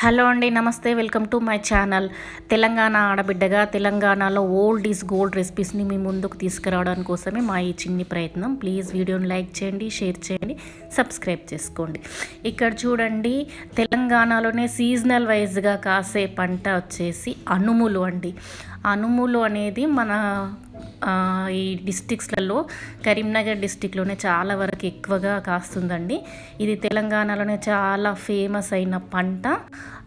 Hello అండి నమస్తే welcome to my channel. Telangana ఆడబిడ్డగా తెలంగాణలో ఓల్డ్ ఈజ్ గోల్డ్ రెసిపీస్ని మీ ముందుకు తీసుకురావడానికి కోసమే మా ఈ చిన్ని ప్రయత్నం. ప్లీజ్ వీడియోని లైక్ చేయండి షేర్ చేయండి సబ్స్క్రైబ్ చేసుకోండి. ఇక్కడ చూడండి తెలంగాణలోనే సీజనల్ వైజ్గా కాసే పంట వచ్చేసి అనుములు అండి. అనుములు అనేది మన ఈ డిస్టిక్స్లలో కరీంనగర్ డిస్టిక్లోనే చాలా వరకు ఎక్కువగా కాస్తుందండి. ఇది తెలంగాణలోనే చాలా ఫేమస్ అయిన పంట.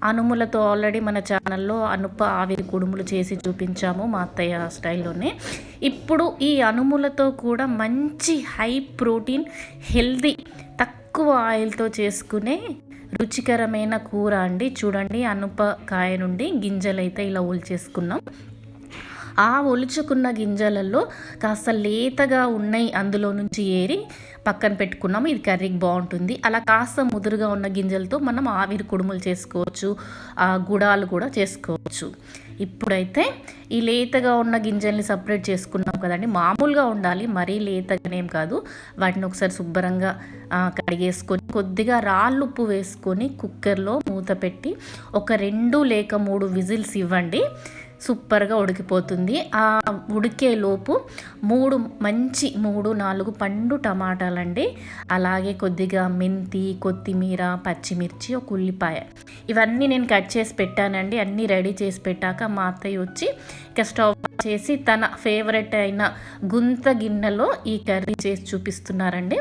అనుములతో ఆల్రెడీ మన ఛానల్లో అనుప ఆవిరి కుడుములు చేసి చూపించాము మా అత్తయ్య స్టైల్లోనే. ఇప్పుడు ఈ అనుములతో కూడా మంచి హై ప్రోటీన్ హెల్దీ తక్కువ ఆయిల్తో చేసుకునే రుచికరమైన కూర అండి. చూడండి అనుపకాయ నుండి గింజలు అయితే ఇలా చేసుకున్నాం. ఆ ఒలుచుకున్న గింజలలో కాస్త లేతగా ఉన్నాయి అందులో నుంచి ఏరి పక్కన పెట్టుకున్నాము. ఇది కర్రీకి బాగుంటుంది. అలా కాస్త ముదురుగా ఉన్న గింజలతో మనం ఆవిరి కుడుములు చేసుకోవచ్చు ఆ గుడాలు కూడా చేసుకోవచ్చు. ఇప్పుడైతే ఈ లేతగా ఉన్న గింజల్ని సపరేట్ చేసుకున్నాం కదండి. మామూలుగా ఉండాలి మరీ లేతగానేం కాదు. వాటిని ఒకసారి శుభ్రంగా కడిగేసుకొని కొద్దిగా రాళ్ళుప్పు వేసుకొని కుక్కర్లో మూత పెట్టి ఒక రెండు లేక మూడు విజిల్స్ ఇవ్వండి. సూపర్గా ఉడికిపోతుంది. ఆ ఉడికే లోపు మూడు మంచి మూడు నాలుగు పండు టమాటాలండి. అలాగే కొద్దిగా మెంతి కొత్తిమీర పచ్చిమిర్చి ఒక ఉల్లిపాయ. ఇవన్నీ నేను కట్ చేసి పెట్టానండి. అన్నీ రెడీ చేసి పెట్టాక మా అత్తయ్య వచ్చి ఇక స్టవ్ చేసి తన ఫేవరెట్ అయిన గుంత గిన్నెలో ఈ కర్రీ చేసి చూపిస్తున్నారండి.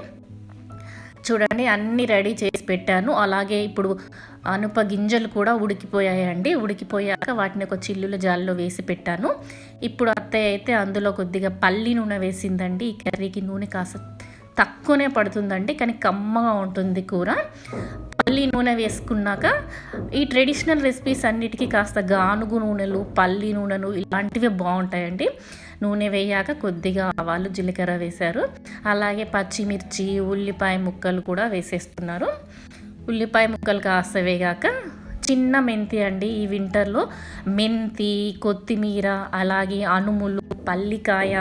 చూడండి అన్నీ రెడీ చేసి పెట్టాను. అలాగే ఇప్పుడు అనుప గింజలు కూడా ఉడికిపోయాయండి. ఉడికిపోయాక వాటిని ఒక చిల్లుల జాల్లో వేసి పెట్టాను. ఇప్పుడు అత్తయ్య అయితే అందులో కొద్దిగా పల్లి నూనె వేసిందండి. ఈ కర్రీకి నూనె కాస్త తక్కువనే పడుతుందండి కానీ కమ్మగా ఉంటుంది కూర. పల్లి నూనె వేసుకున్నాక ఈ ట్రెడిషనల్ రెసిపీస్ అన్నిటికీ కాస్త గానుగు నూనెలు పల్లి నూనెలు ఇలాంటివే బాగుంటాయండి. నూనె వేయాక కొద్దిగా ఆవాలు జీలకర్ర వేశారు. అలాగే పచ్చిమిర్చి ఉల్లిపాయ ముక్కలు కూడా వేసేస్తున్నారు. ఉల్లిపాయ ముక్కలు కాస్త వేగాక చిన్న మెంతి అండి ఈ వింటర్లో. మెంతి కొత్తిమీర అలాగే అనుములు పల్లికాయ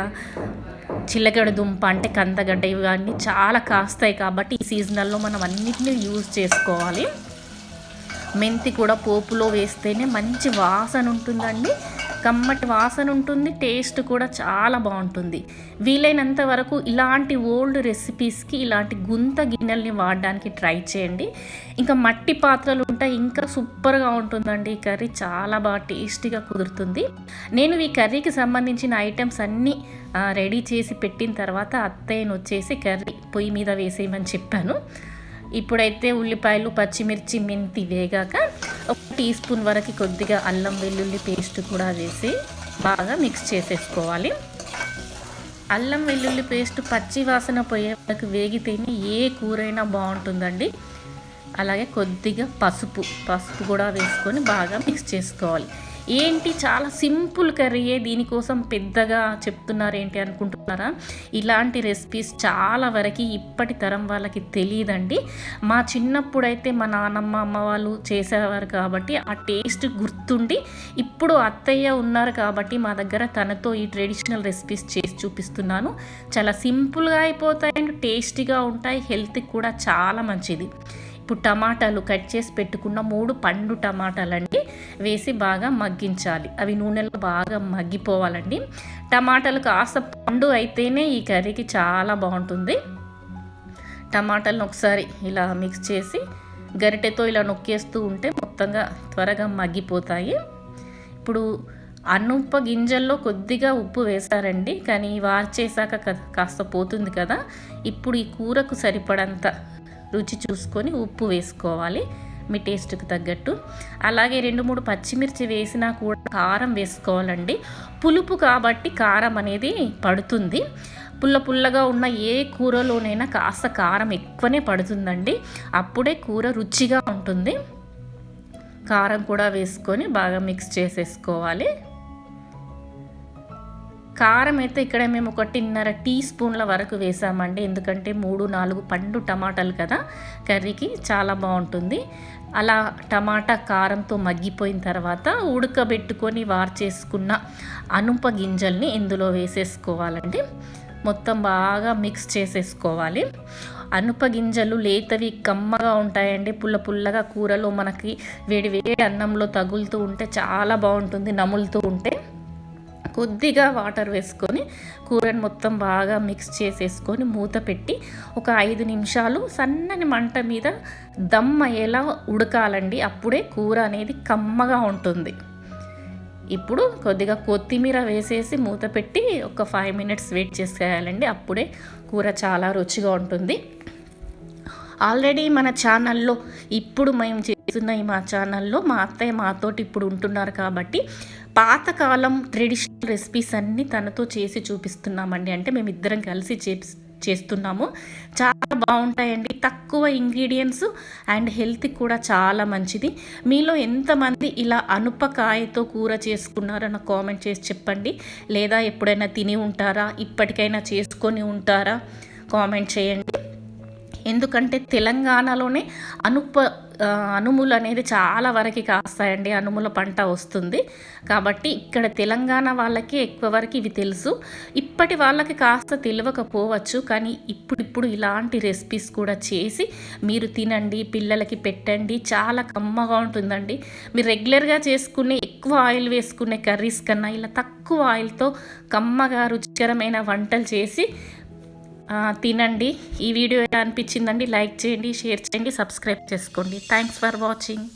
చిల్లగడ దుంప అంటే కందగడ్డ ఇవన్నీ చాలా కాస్తాయి కాబట్టి ఈ సీజనల్లో మనం అన్నిటినీ యూజ్ చేసుకోవాలి. మెంతి కూడా పోపులో వేస్తేనే మంచి వాసన ఉంటుందండి. కమ్మటి వాసన ఉంటుంది టేస్ట్ కూడా చాలా బాగుంటుంది. వీలైనంత వరకు ఇలాంటి ఓల్డ్ రెసిపీస్కి ఇలాంటి గుంత గిన్నెల్ని వాడడానికి ట్రై చేయండి. ఇంకా మట్టి పాత్రలు ఉంటాయి ఇంకా సూపర్గా ఉంటుందండి. ఈ కర్రీ చాలా బాగా టేస్టీగా కుదురుతుంది. నేను ఈ కర్రీకి సంబంధించిన ఐటమ్స్ అన్నీ రెడీ చేసి పెట్టిన తర్వాత అత్తయ్యను వచ్చేసి కర్రీ పొయ్యి మీద వేసేయమని చెప్పాను. ఇప్పుడైతే ఉల్లిపాయలు పచ్చిమిర్చి మెంతి వేగాక ఒక టీ స్పూన్ వరకు కొద్దిగా అల్లం వెల్లుల్లి పేస్ట్ కూడా వేసి బాగా మిక్స్ చేసేసుకోవాలి. అల్లం వెల్లుల్లి పేస్ట్ పచ్చి వాసన పోయే వరకు వేగితేనే ఏ కూరైనా బాగుంటుందండి. అలాగే కొద్దిగా పసుపు పసుపు కూడా వేసుకొని బాగా మిక్స్ చేసుకోవాలి. ఏంటి చాలా సింపుల్ కర్రీయే దీనికోసం పెద్దగా చెప్తున్నారు ఏంటి అనుకుంటున్నారా? ఇలాంటి రెసిపీస్ చాలా వరకు ఇప్పటి తరం వాళ్ళకి తెలియదండి. మా చిన్నప్పుడైతే మా నానమ్మ అమ్మ వాళ్ళు చేసేవారు కాబట్టి ఆ టేస్ట్ గుర్తుండి ఇప్పుడు అత్తయ్య ఉన్నారు కాబట్టి మా దగ్గర తనతో ఈ ట్రెడిషనల్ రెసిపీస్ చేసి చూపిస్తున్నాను. చాలా సింపుల్గా అయిపోతాయి అండ్ టేస్టీగా ఉంటాయి హెల్త్కి కూడా చాలా మంచిది. ఇప్పుడు టమాటాలు కట్ చేసి పెట్టుకున్న మూడు పండు టమాటాలండి వేసి బాగా మగ్గించాలి. అవి నూనెలో బాగా మగ్గిపోవాలండి. టమాటాలు కాస్త పండు అయితేనే ఈ కర్రీకి చాలా బాగుంటుంది. టమాటాలను ఒకసారి ఇలా మిక్స్ చేసి గరిటెతో ఇలా నొక్కేస్తూ ఉంటే మొత్తంగా త్వరగా మగ్గిపోతాయి. ఇప్పుడు అనుప్ప గింజల్లో కొద్దిగా ఉప్పు వేశారండి కానీ వార్చేసాక కాస్త పోతుంది కదా. ఇప్పుడు ఈ కూరకు సరిపడంత రుచి చూసుకొని ఉప్పు వేసుకోవాలి మీ టేస్ట్కి తగ్గట్టు. అలాగే రెండు మూడు పచ్చిమిర్చి వేసినా కూడా కారం వేసుకోవాలండి. పులుపు కాబట్టి కారం అనేది పడుతుంది. పుల్ల పుల్లగా ఉన్న ఏ కూరలోనైనా కాస్త కారం ఎక్కువనే పడుతుందండి. అప్పుడే కూర రుచిగా ఉంటుంది. కారం కూడా వేసుకొని బాగా మిక్స్ చేసేసుకోవాలి. కారం అయితే ఇక్కడ మేము ఒకటిన్నర టీ స్పూన్ల వరకు వేసామండి. ఎందుకంటే మూడు నాలుగు పండు టమాటాలు కదా కర్రీకి చాలా బాగుంటుంది. అలా టమాటా కారంతో మగ్గిపోయిన తర్వాత ఉడకబెట్టుకొని వార్ చేసుకున్న అనుప గింజల్ని ఇందులో వేసేసుకోవాలండి. మొత్తం బాగా మిక్స్ చేసేసుకోవాలి. అనుప గింజలు లేతవి కమ్మగా ఉంటాయండి. పుల్ల పుల్లగా కూరలో మనకి వేడి వేడి అన్నంలో తగులుతూ ఉంటే చాలా బాగుంటుంది నములుతూ ఉంటే. కొద్దిగా వాటర్ వేసుకొని కూరని మొత్తం బాగా మిక్స్ చేసేసుకొని మూత పెట్టి ఒక ఐదు నిమిషాలు సన్నని మంట మీద దమ్ అయ్యేలా ఉడకాలండి. అప్పుడే కూర అనేది కమ్మగా ఉంటుంది. ఇప్పుడు కొద్దిగా కొత్తిమీర వేసేసి మూత పెట్టి ఒక ఫైవ్ మినిట్స్ వెయిట్ చేసేయాలండి. అప్పుడే కూర చాలా రుచిగా ఉంటుంది. ఆల్రెడీ మన ఛానల్లో ఇప్పుడు మేము చేస్తున్న ఈ మా ఛానల్లో మా అత్తయ్య మాతోటి ఇప్పుడు ఉంటున్నారు కాబట్టి పాతకాలం ట్రెడిషనల్ రెసిపీస్ అన్నీ తనతో చేసి చూపిస్తున్నామండి. అంటే మేము ఇద్దరం కలిసి చేసి చేస్తున్నాము. చాలా బాగుంటాయండి. తక్కువ ఇంగ్రీడియంట్స్ అండ్ హెల్త్ కూడా చాలా మంచిది. మీలో ఎంతమంది ఇలా అనుపకాయతో కూర చేసుకున్నారని కామెంట్ చేసి చెప్పండి. లేదా ఎప్పుడైనా తిని ఉంటారా? ఇప్పటికైనా చేసుకొని ఉంటారా? కామెంట్ చేయండి. ఎందుకంటే తెలంగాణలోనే అనుప అనుములు అనేది చాలా వరకు కాస్తాయండి. అనుముల పంట వస్తుంది. కాబట్టి ఇక్కడ తెలంగాణ వాళ్ళకి ఎక్కువ వరకు ఇవి తెలుసు. ఇప్పటి వాళ్ళకి కాస్త తెలియకపోవచ్చు. కానీ ఇప్పుడిప్పుడు ఇలాంటి రెసిపీస్ కూడా చేసి మీరు తినండి పిల్లలకి పెట్టండి. చాలా కమ్మగా ఉంటుందండి. మీరు రెగ్యులర్గా చేసుకునే ఎక్కువ ఆయిల్ వేసుకునే కర్రీస్ కన్నా ఇలా తక్కువ ఆయిల్తో కమ్మగా రుచికరమైన వంటలు చేసి తినండి. ఈ వీడియో ఎలా అనిపించిందండి? లైక్ చేయండి షేర్ చేయండి సబ్స్క్రైబ్ చేసుకోండి. Thanks for watching